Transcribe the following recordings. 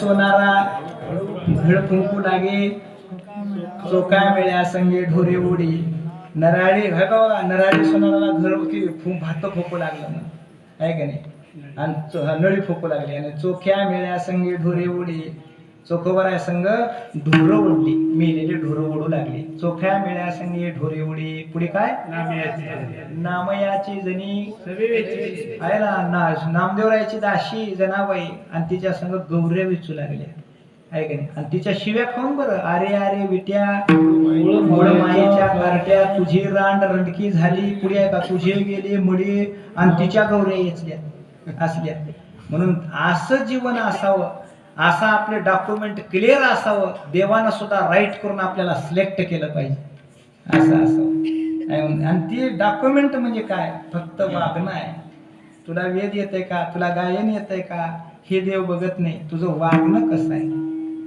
सोनारा घड फुंकू लागे चोका मेळ्या संगे ढोरे उडी नराळी हे बघा नराळी सोनाराला घर की भात फोकू लागलं ना आहे का नाही? आणि नळी फोकू लागली. आणि चोख्या मेळ्या संगे ढोरे उडी चोखोबर आहे संग ढोरं उडली मेलेले ढोरं उडू लागली. चोख्या मेळ्या संगे ढोरे उडी पुढे काय? नामयाची जणी आहे ना ना नामदेवरायाची दाशी जनाबाई. आणि तिच्या संग गौऱ्या विचू लागल्या. आहे का नाही? आणि तिच्या शिव्या खाऊन बरं. अरे अरे विट्या मायेच्या कारट्या तुझी रांड रंडकी झाली. पुढे आहे का? तुझे गेले मुडी आणि तिच्या गौऱ्या येचल्या असल्या. म्हणून असं जीवन असावं. असं आपले डॉक्युमेंट क्लिअर असावं देवानं सुद्धा राईट करून आपल्याला सिलेक्ट केलं पाहिजे. असं म्हणून. आणि ती डॉक्युमेंट म्हणजे काय? फक्त वागणं आहे. तुला वेद येतंय का? तुला गायन येतंय का? हे देव बघत नाही. तुझं वागणं कसं आहे?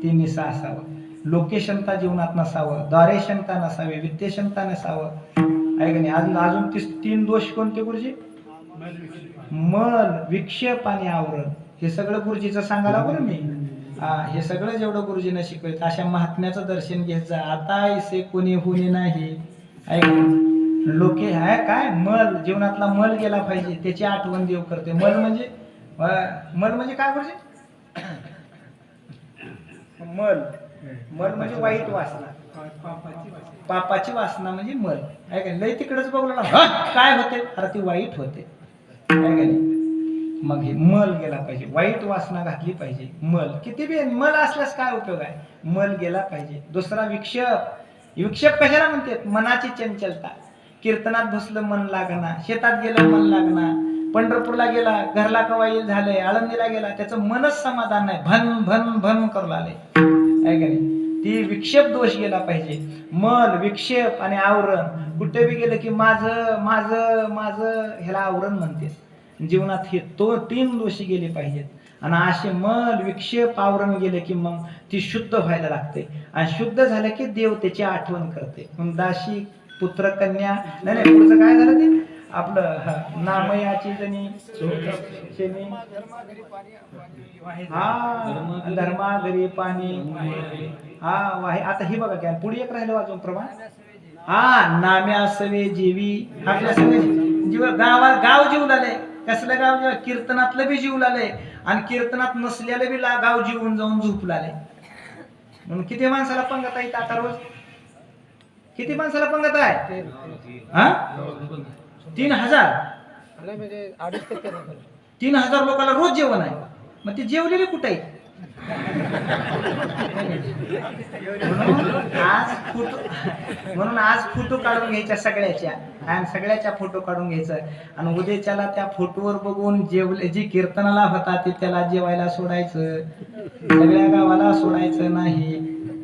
ते निसा असावं लोकेशनता जीवनात नसावं. द्वारेशनता नसावी. वित्तेशनता नसावं. आहे का नाही? अजून अजून तीस तीन दोष कोणते गुरुजी? मल विक्षेप आणि आवरण. हे सगळं गुरुजीचं सांगायला बरं मी. हा हे सगळं जेवढं गुरुजीनं शिकवत अशा महात्म्याचं दर्शन घ्यायचं आता इसे कोणी होणे नाही. ऐक लोके हाय काय? मल जीवनातला मल गेला पाहिजे त्याची आठवण देव करते मल म्हणजे मल म्हणजे काय गुरुजी? मल. मल म्हणजे वाईट वासना. पापाची वासना म्हणजे मल. ऐका लय तिकडेच बघलो ना. काय होते? अरे ती वाईट होते. आहे नाही मग हे मल गेला पाहिजे. वाईट वासना घातली पाहिजे. मल. किती बी मल असल्यास काय उपयोग आहे? मल गेला पाहिजे. दुसरा विक्षेप. विक्षेप कशाला म्हणतात? मनाची चंचलता. कीर्तनात घुसलं मन लागणार शेतात गेलं मन लागणार पंढरपूरला गेला घरला कवाई झालंय आळंदीला गेला त्याचं मनच समाधान नाही. भन भन भन करू लागले. आहे का नाही? ती विक्षेप दोष गेला पाहिजे. मल विक्षेप आणि आवरण. कुठे बी गेलं की माझं माझं माझं ह्याला आवरण म्हणते जीवनात हे तो तीन दोषी गेले पाहिजेत. आणि असे मल विक्षेप आवरण गेले की मग ती शुद्ध व्हायला लागते. आणि शुद्ध झालं की देव त्याची आठवण करते. मग दाशी पुत्र कन्या नाही नाही पुढचं काय झालं ते? आपलं नामयाची जणी शेणी हा धर्मा घरी पाणी. हा वाहे आता हे बघा काय पुढे एक राहिलं अजून प्रमाण. हा नाम्या सवे जेवी. आपल्या जीव गावात गाव जीव लागले कसलं गाव जीव? कीर्तनातलं बी जीव लागले आणि कीर्तनात नसलेलं बी ला- गाव जीवन जाऊन झोप लागले म्हणून किती माणसाला पंगत आहे आता रोज? किती माणसाला पंगत आहे? हा? तीन हजार. तीन हजार लोकांना रोज जेवण आहे. मग ते जेवलेले कुठे आहे? म्हणून आज फोटो म्हणून आज फोटो काढून घ्यायच्या सगळ्याच्या. आणि सगळ्याच्या फोटो काढून घ्यायचं. आणि उद्याच्याला त्या फोटोवर बघून जेवले जी कीर्तनाला होता ते त्याला जेवायला सोडायचं. सगळ्या गावाला सोडायचं नाही.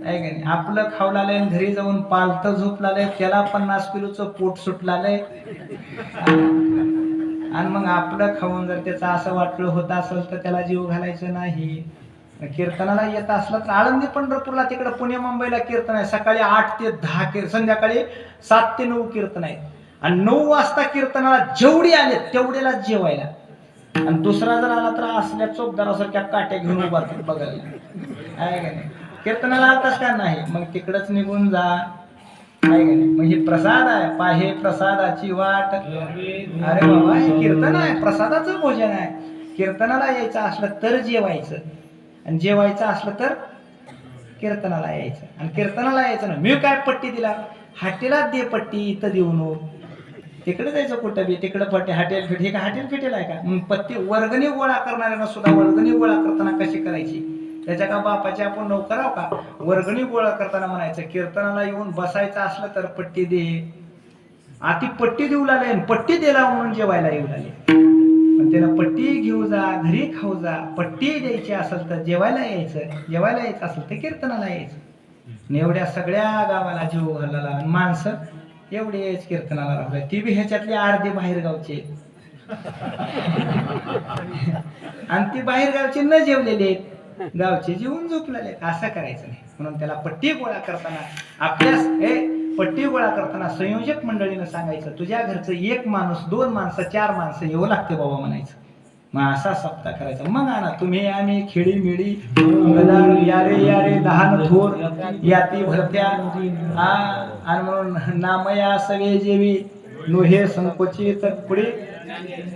आहे का नाही? आपलं खावलालय आणि घरी जाऊन पालतं झोपलालंय त्याला पन्नास किलोचं पोट सुटलाय आणि मग आपलं खाऊन जर त्याचं असं वाटलं होत असेल तर त्याला जीव घालायचं नाही. कीर्तनाला येत असलं तर आळंदी पंढरपूरला तिकडे पुणे मुंबईला कीर्तन आहे. सकाळी आठ ते दहा कीर्तन संध्याकाळी सात ते नऊ कीर्तन आहे आणि नऊ वाजता कीर्तनाला जेवढी आले तेवढ्याला जेवायला. आणि दुसरा जर आला तर असल्या चोपदारासारख्या काट्या घेऊन उभार बघायला. आहे का नाही? कीर्तनाला आताच का नाही? मग तिकडच निघून जा. आहे का नाही? मग हे प्रसाद आहे. पाहे प्रसादाची वाट. अरे बाबा हे कीर्तन आहे. प्रसादाचं भोजन आहे. कीर्तनाला यायचं असलं तर जेवायचं. आणि जेवायचं असलं तर कीर्तनाला यायचं. आणि कीर्तनाला यायचं ना मी काय पट्टी दिला? हाटेला दे पट्टी इथं देऊ नको हो. तिकडे जायचं कुठं बी? तिकडे पट्टी हाटेल फिट. हे का हाटेल फिटेल आहे का? मग पत्ती वर्गणी गोळा करणाऱ्यांना सुद्धा वर्गणी गोळा करताना कशी करायची? त्याच्या का बापाची आपण नोकर आहो का? वर्गणी गोळा करताना म्हणायचं कीर्तनाला येऊन बसायचं असलं तर पट्टी दे. आती पट्टी देऊ लागले आणि पट्टी दिला म्हणून जेवायला येऊ लागले. पण त्याला पट्टी घेऊ जा घरी खाऊ जा पट्टी द्यायची असेल तर जेवायला यायचं जेवायला यायचं असेल तर कीर्तनाला यायचं. आणि एवढ्या सगळ्या गावाला जीव घालायला आणि माणसं एवढेच कीर्तनाला लागले. ती बी ह्याच्यातली अर्धी बाहेर गावचे आणि ती बाहेर गावचे न जेवलेले आहेत. गावचे जेवून झोपलेले आहेत. असं करायचं नाही. म्हणून त्याला पट्टी गोळा करताना आपल्यास हे पट्टी गोळा करताना संयोजक मंडळीनं सांगायचं तुझ्या घरचं एक माणूस दोन माणसं चार माणसं येऊ लागते बाबा म्हणायचं. मग असा सप्ताह करायचा. मग आणा तुम्ही आम्ही खेडी मिळी यारे यारे दहान थोर याती भरत्या हा आणि म्हणून नामया सगळे जेवी नोहे संकोचित पुढे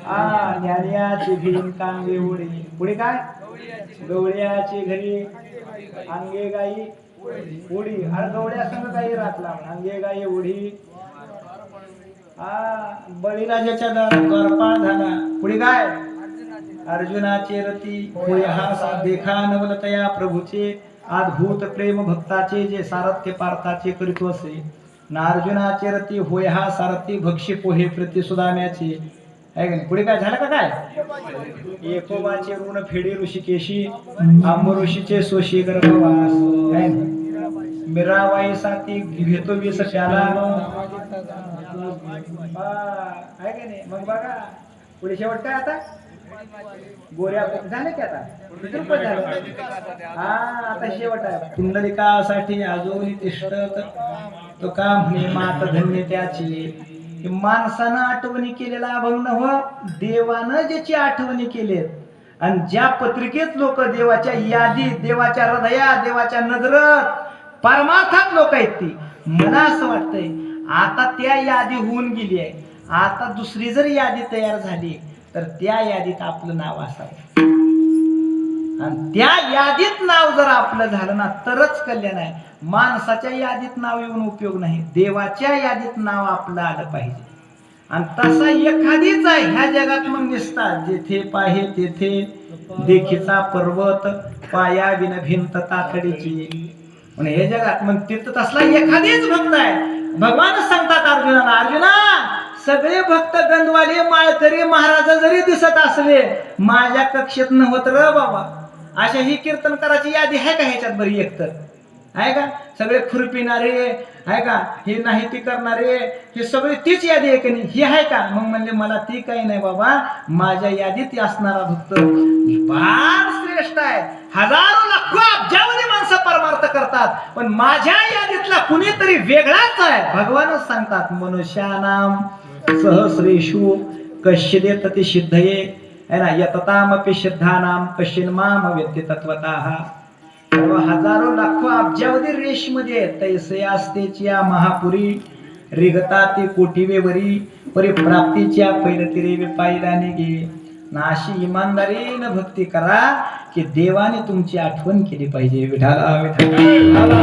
हा ज्ञानियाची भीम कांगे उडी. पुढे काय? गवळ्याची घरी अंगे गाई उडी. अरे गवळ्या संग गाई राखला अंगे गाय उडी. हा बळीराजाच्या दारात झाला. पुढे काय? अर्जुनाचे रती हा देखा नवलतया प्रभूचे. अद्भुत प्रेम भक्ताचे जे सारथ्य पार्थाचे करीत असे. ना अर्जुनाचे रती होय हा सारथी भक्षी पोहे प्रति सुदाम्याचे आहे का नाही? पुढे काय झालं का काय? एकोबाचे ऋण फेडी ऋषिकेशी आंब ऋषीचे सोशी गर्भवास? मीराबाई साथी घेतो आहे का नाही? मग बघा. पुढे शेवट काय आता? गोऱ्या झाले की आता? हा आता शेवट आहे. पुंडलिकासाठी अजून तिष्ठत तो का म्हणे मात धन्य त्याची? की माणसानं आठवणी केलेला अभंग हो देवानं ज्याची आठवणी केली आणि ज्या पत्रिकेत लोक देवाच्या यादीत देवाच्या हृदयात देवाच्या नजरत परमार्थात लोक आहेत ती. मला असं वाटतंय आता त्या यादी होऊन गेली आहे. आता दुसरी जर यादी तयार झाली तर त्या यादीत आपलं नाव असावं. आणि त्या यादीत नाव जर आपलं झालं ना तरच कल्याण आहे. माणसाच्या यादीत नाव येऊन उपयोग नाही. देवाच्या यादीत नाव आपलं आलं पाहिजे. आणि तसा एखादीच आहे. ह्या जगात मग दिसतात जेथे पाहे तेथे देखीचा पर्वत पाया विन भिंत तातडीची. म्हणजे हे जगात मग तिथं तसला एखादीच भक्त आहे. भगवान सांगतात अर्जुनाला अर्जुना सगळे भक्त गंधवाले माळकरी महाराज जरी दिसत असले माझ्या कक्षेत नव्हत र बाबा. अशा ही कीर्तन करायची यादी आहे का ह्याच्यात बरी एकतर आहे का? सगळे खुरपिणारे आहे का? हे नाही ती करणारे हे सगळे तीच यादी आहे की नाही? ही आहे का? मग म्हणले मला ती काही नाही बाबा माझ्या यादीत असणारा भक्त. फार श्रेष्ठ आहे. हजारो लाखो अब्जावधी माणसं परमार्थ करतात पण माझ्या यादीतला कुणीतरी वेगळाच आहे. भगवानच सांगतात मनुष्यानाम सहस्रेशू कश्य देत ते सिद्धये है ना यततामपि सिद्धानाम कश्चिन माम व्यक्ती तत्वतः हजारो लाखो अब्जावधी रेषमध्ये तैसे असतेची या महापुरी रिगता ती कोटिवेवरी परिप्राप्तीच्या पैलतिरे घे गे नाशी इमानदारीनं भक्ती करा की देवाने तुमची आठवण केली पाहिजे विठाला विठाला